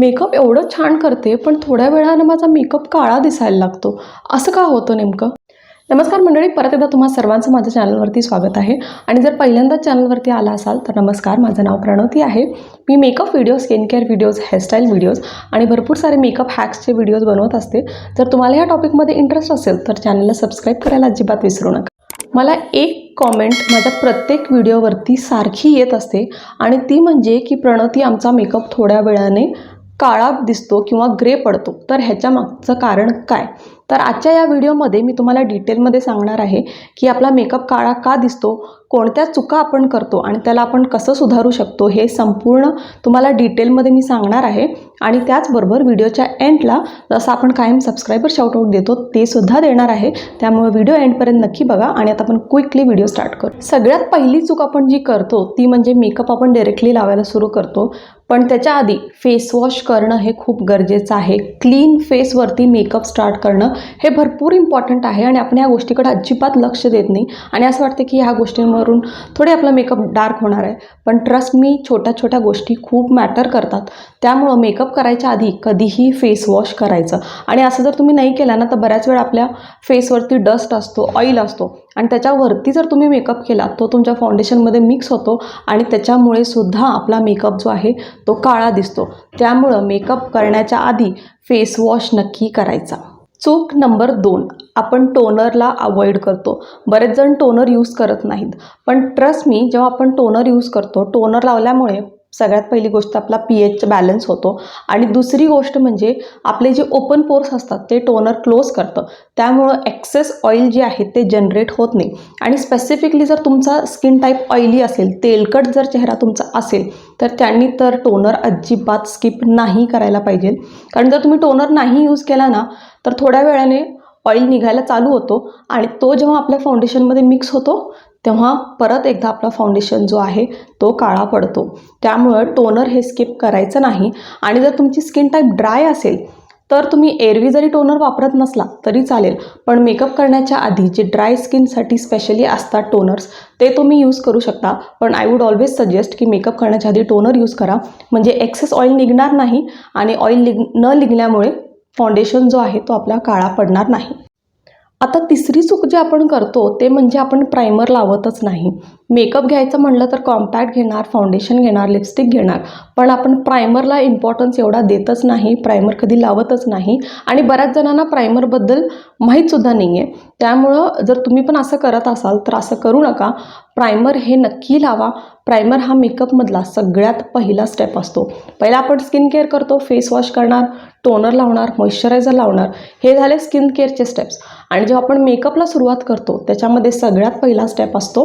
Makeup एवढं छान करते पण थोड्या वेळानं माझा मेकअप काळा दिसायला लागतो. असं का होतं नेमकं? नमस्कार मंडळी परत एकदा तुम्हा सर्वांचं माझ्या चॅनलवरती स्वागत आहे. आणि जर पहिल्यांदाच चॅनलवरती आला असाल तर नमस्कार. माझं नाव प्रणवती आहे. मी makeup video skin care videos hairstyle videos आणि भरपूर सारे मेकअप हॅक्सचे व्हिडिओज बनवत असते. जर तुम्हाला या टॉपिकमध्ये इंटरेस्ट असेल तर चॅनलला सबस्क्राईब करायला अजिबात विसरू नका. मला एक कॉमेंट माझ्या प्रत्येक व्हिडिओवरती सारखी येत असते आणि ती म्हणजे की प्रणती आमचा मेकअप थोड्या वेळाने काळा दिसतो किंवा ग्रे पडतो तर ह्याच्या मागचं कारण काय? तर आजच्या या व्हिडिओमध्ये मी तुम्हाला डिटेलमध्ये सांगणार आहे की आपला मेकअप काळा का दिसतो कोणत्या चुका आपण करतो आणि त्याला आपण कसं सुधारू शकतो हे संपूर्ण तुम्हाला डिटेलमध्ये मी सांगणार आहे. आणि त्याचबरोबर व्हिडिओच्या एंडला जसं आपण कायम सबस्क्रायबर शाउटआउट देतो ते सुद्धा देणार आहे. त्यामुळे व्हिडिओ एंडपर्यंत नक्की बघा आणि आता आपण क्विकली व्हिडिओ स्टार्ट करू. सगळ्यात पहिली चूक आपण जी करतो ती म्हणजे मेकअप आपण डायरेक्टली लावायला सुरू करतो. पण त्याच्या आधी फेसवॉश करणं हे खूप गरजेचं आहे. क्लीन फेसवरती मेकअप स्टार्ट करणं हे भरपूर इम्पॉर्टंट आहे आणि आपण ह्या गोष्टीकडे अजिबात लक्ष देत नाही. आणि असं वाटतं की ह्या गोष्टींवरून थोडे आपला मेकअप डार्क होणार आहे. पण ट्रस्ट मी छोट्या छोट्या गोष्टी खूप मॅटर करतात. त्यामुळं मेकअप करायच्या आधी कधीही फेस वॉश करायचं. आणि असं जर तुम्ही नाही केलं ना तर बऱ्याच वेळा आपल्या फेसवरती डस्ट असतो ऑइल असतो. आणि त्याच्यावरती जर तुम्ही मेकअप केला तो तुमच्या फाउंडेशनमध्ये मिक्स होतो. आणि त्याच्यामुळे सुद्धा आपला मेकअप जो आहे तो काळा दिसतो. त्यामुळं मेकअप करण्याच्या आधी फेस वॉश नक्की करायचा. चूक नंबर दोन. आपण टोनरला अवॉइड करतो. बरेच जण टोनर यूज करत नाहीत. पण ट्रस्ट मी जेव्हा आपण टोनर यूज करतो टोनर लावल्यामुळे सगळ्यात पहिली गोष्ट आपला पी एच बॅलन्स होतो. आणि दुसरी गोष्ट म्हणजे आपले जे ओपन पोर्स असतात ते टोनर क्लोज करतं. त्यामुळं एक्सेस ऑइल जे आहे ते जनरेट होत नाही. आणि स्पेसिफिकली जर तुमचा स्किन टाईप ऑइली असेल तेलकट जर चेहरा तुमचा असेल तर त्यांनी तर टोनर अजिबात स्किप नाही करायला पाहिजे. कारण जर तुम्ही टोनर नाही यूज केला ना तर थोड्या वेळाने ऑइल निघायला चालू होतो. आणि तो जेव्हा आपल्या फाउंडेशनमध्ये मिक्स होतो तेव्हा परत एकदा आपला फाउंडेशन जो आहे तो काळा पडतो. त्यामुळं टोनर हे स्किप करायचं नाही. आणि जर तुमची स्किन टाईप ड्राय असेल तर तुम्ही एरवी जरी टोनर वापरत नसला तरी चालेल. पण मेकअप करण्याच्या आधी जे ड्राय स्किनसाठी स्पेशली असतात टोनर्स ते तुम्ही यूज करू शकता. पण आय वूड ऑलवेज सजेस्ट की मेकअप करण्याच्या आधी टोनर यूज करा. म्हणजे एक्सेस ऑइल निघणार नाही आणि ऑइल निघ न निघल्यामुळे फाउंडेशन जो आहे तो आपला काळा पडणार नाही. आता तिसरी चूक जी आपण करतो ते म्हणजे आपण प्रायमर लावतच नाही. मेकअप घ्यायचं म्हणलं तर कॉम्पॅक्ट घेणार फाउंडेशन घेणार लिपस्टिक घेणार. पण आपण प्रायमरला इम्पॉर्टन्स एवढा देतच नाही प्रायमर कधी लावतच नाही. आणि बऱ्याच जणांना प्रायमरबद्दल माहीतसुद्धा नाही आहे त्यामुळं जर तुम्ही पण असं करत असाल तर असं करू नका. प्रायमर हे नक्की लावा. प्रायमर हा मेकअपमधला सगळ्यात पहिला स्टेप असतो. पहिला आपण स्किन केअर करतो फेस वॉश करणार टोनर लावणार मॉइश्चरायझर लावणार. हे झाले स्किन केअरचे स्टेप्स आणि जेव्हा आपण मेकअपला सुरुवात करतो त्याच्यामध्ये सगळ्यात पहिला स्टेप असतो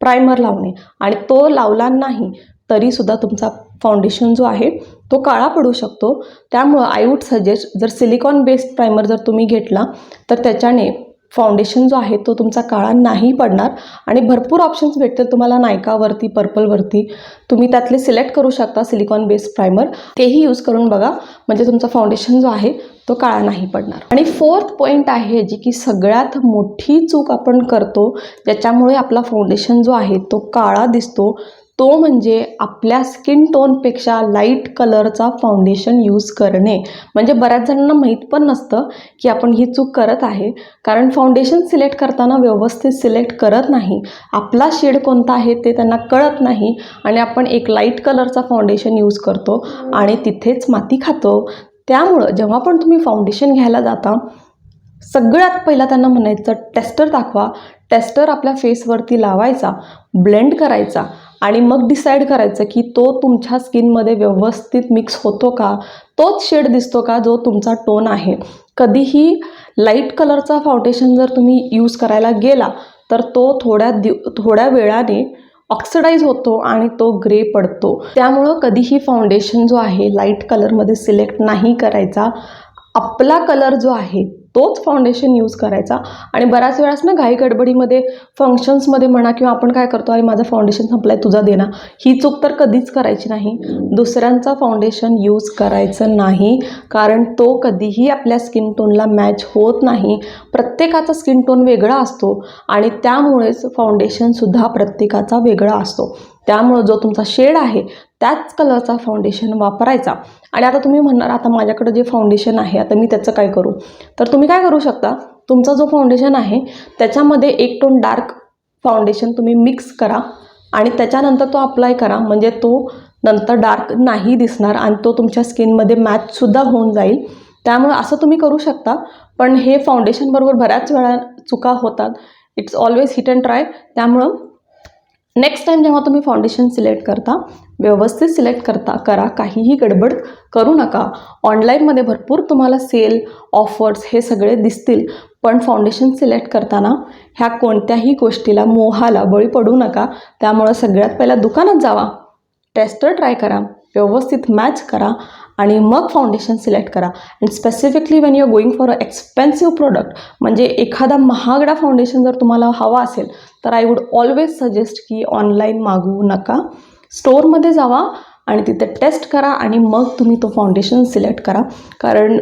प्रायमर लावणे. आणि तो लावला नाही तरीसुद्धा तुमचा फाउंडेशन जो आहे तो काळा पडू शकतो. त्यामुळं आय वूड सजेस्ट जर सिलिकॉन बेस्ड प्रायमर जर तुम्ही घेतला तर त्याच्याने फाउंडेशन जो आहे तो तुमचा काळा नाही पडणार आणि भरपूर ऑप्शन्स भेटतील तुम्हाला नायकावरती पर्पलवरती तुम्ही त्यातले सिलेक्ट करू शकता सिलिकॉन बेस्ड प्रायमर तेही यूज करून बघा. म्हणजे तुमचा फाउंडेशन जो आहे तो काळा नाही पडणार. आणि फोर्थ पॉईंट आहे जी की सगळ्यात मोठी चूक आपण करतो ज्याच्यामुळे आपला फाउंडेशन जो आहे तो काळा दिसतो तो म्हणजे आपल्या स्किन टोनपेक्षा लाइट कलरचा फाउंडेशन यूज करणे. म्हणजे बऱ्याच जणांना माहीत पण नसतं की आपण ही चूक करत आहे. कारण फाउंडेशन सिलेक्ट करताना व्यवस्थित सिलेक्ट करत नाही. आपला शेड कोणता आहे ते त्यांना कळत नाही आणि आपण एक लाइट कलरचा फाउंडेशन यूज करतो आणि तिथेच माती खातो. त्यामुळं जेव्हा पण तुम्ही फाउंडेशन घ्यायला जाता सगळ्यात पहिला त्यांना म्हणायचं टेस्टर दाखवा. टेस्टर आपल्या फेसवरती लावायचा ब्लेंड करायचा आणि मग डिसाईड करायचं की तो तुमच्या स्किनमध्ये व्यवस्थित मिक्स होतो का? तोच शेड दिसतो का जो तुमचा टोन आहे? कधीही लाइट कलरचा फाउंडेशन जर तुम्ही यूज करायला गेला तर तो थोड्या दिव थोड्या वेळाने ऑक्सिडाईज होतो आणि तो ग्रे पडतो. त्यामुळं कधीही फाउंडेशन जो आहे लाइट कलरमध्ये सिलेक्ट नाही करायचा. आपला कलर जो आहे तोच फाउंडेशन यूज करायचा. आणि बऱ्याच वेळास ना घाई गडबडीमध्ये फंक्शन्समध्ये म्हणा किंवा आपण काय करतो अरे माझं फाउंडेशन संपलाय तुझा देना ही चूक तर कधीच करायची नाही. दुसऱ्यांचा फाउंडेशन यूज करायचं नाही कारण तो कधीही आपल्या स्किन टोनला मॅच होत नाही. प्रत्येकाचा स्किन टोन वेगळा असतो आणि त्यामुळेच फाउंडेशनसुद्धा प्रत्येकाचा वेगळा असतो. त्यामुळं जो तुमचा शेड आहे त्याच कलरचा फाउंडेशन वापरायचा. आणि आता तुम्ही म्हणणार आता माझ्याकडे जे फाउंडेशन आहे आता मी त्याचं काय करू? तर तुम्ही काय करू शकता? तुमचा जो फाउंडेशन आहे त्याच्यामध्ये एक टोन डार्क फाउंडेशन तुम्ही मिक्स करा आणि त्याच्यानंतर तो अप्लाय करा. म्हणजे तो नंतर डार्क नाही दिसणार आणि तो तुमच्या स्किनमध्ये मॅचसुद्धा होऊन जाईल. त्यामुळे असं तुम्ही करू शकता. पण हे फाउंडेशनबरोबर बऱ्याच वेळा चुका होतात. It's always hit and try त्यामुळं नेक्स्ट टाईम जेव्हा तुम्ही फाउंडेशन सिलेक्ट करता व्यवस्थित सिलेक्ट करता करा काहीही गडबड करू नका. ऑनलाईनमध्ये भरपूर तुम्हाला सेल ऑफर्स हे सगळे दिसतील. पण फाउंडेशन सिलेक्ट करताना ह्या कोणत्याही गोष्टीला मोहाला बळी पडू नका. त्यामुळं सगळ्यात पहिला दुकानात जावा. टेस्टर ट्राय करा. व्यवस्थित मॅच करा. आणि मग फाउंडेशन सिलेक्ट करा. And specifically when you are going for a expensive product म्हणजे एखादा महागडा फाउंडेशन जर तुम्हाला हवा असेल तर आय वुड ऑलवेज सजेस्ट की ऑनलाईन मागवू नका. स्टोअरमध्ये जावा आणि तिथे टेस्ट करा आणि मग तुम्ही तो फाउंडेशन सिलेक्ट करा. कारण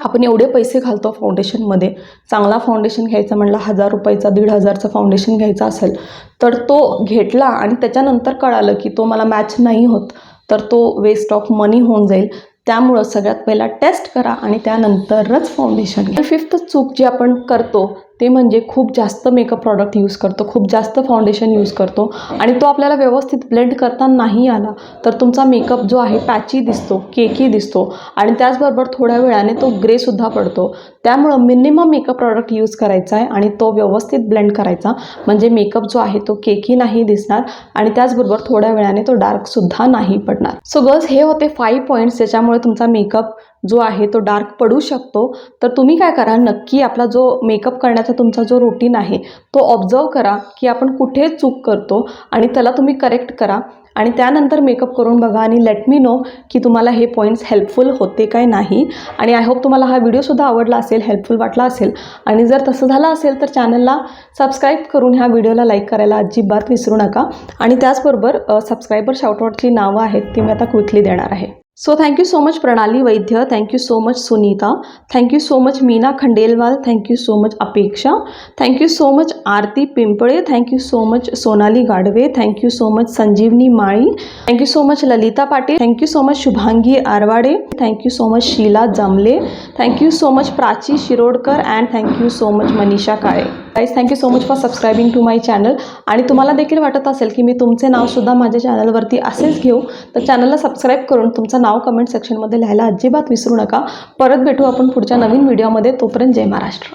आपण एवढे पैसे घालतो फाउंडेशनमध्ये चांगला फाउंडेशन घ्यायचा म्हणला हजार रुपयाचा दीड हजारचा फाउंडेशन घ्यायचा असेल तर तो घेतला आणि त्याच्यानंतर कळालं की तो मला मॅच नाही होत. तर तो वेस्ट ऑफ मनी होऊन जाईल. त्यामुळं सगळ्यात पहिला टेस्ट करा आणि त्यानंतरच फाउंडेशन घ्या. फिफ्थ चूक जी आपण करतो ते म्हणजे खूप जास्त मेकअप प्रॉडक्ट यूज करतो खूप जास्त फाउंडेशन यूज करतो आणि तो आपल्याला व्यवस्थित ब्लेंड करता नाही आला तर तुमचा मेकअप जो आहे पॅची दिसतो केकी दिसतो आणि त्याचबरोबर थोड्या वेळाने तो ग्रेसुद्धा पडतो. त्यामुळं मिनिमम मेकअप प्रॉडक्ट यूज करायचा आहे आणि तो व्यवस्थित ब्लेंड करायचा. म्हणजे मेकअप जो आहे तो केकी नाही दिसणार आणि त्याचबरोबर थोड्या वेळाने तो डार्कसुद्धा नाही पडणार. सो गर्ल्स हे होते फाईव्ह पॉईंट्स ज्याच्यामुळे तुमचा मेकअप जो आहे तो डार्क पडू शकतो. तर तुम्ही काय करा नक्की आपला जो मेकअप करण्याचा तुमचा जो रुटीन आहे तो ऑब्झर्व करा की आपण कुठे चूक करतो आणि त्याला तुम्ही करेक्ट करा. आणि त्यानंतर मेकअप करून बघा आणि लेट मी नो की तुम्हाला हे पॉईंट्स हेल्पफुल होते काय नाही. आणि आय होप तुम्हाला हा व्हिडिओसुद्धा आवडला असेल हेल्पफुल वाटला असेल. आणि जर तसं झालं असेल तर चॅनलला सबस्क्राईब करून ह्या व्हिडिओला लाईक करायला अजिबात विसरू नका. आणि त्याचबरोबर सबस्क्रायबर शाउटआउटची नावं आहेत ती मी आता क्विकली देणार आहे. So thank you so much Pranali Vaidya thank you so much Sunita thank you so much Meena Khandelwal thank you so much Apeksha thank you so much Aarti Pimpale thank you so much Sonali Gadve thank you so much Sanjivani Mali thank you so much Lalita Patil thank you so much Shubhangi Arwade thank you so much Sheela Jamle thank you so much Prachi Shirodkar and thank you so much Manisha Kale guys thank you so much for subscribing to my channel आणि तुम्हाला देखील वाटत असेल की मी तुमचे नावसुद्धा माझ्या चॅनलवरती असेच घेऊ तर चॅनलला सबस्क्राईब करून तुमचं नाव कमेंट सेक्शनमध्ये लिहायला अजिबात विसरू नका. परत भेटू आपण पुढच्या नवीन व्हिडिओमध्ये तोपर्यंत जय महाराष्ट्र.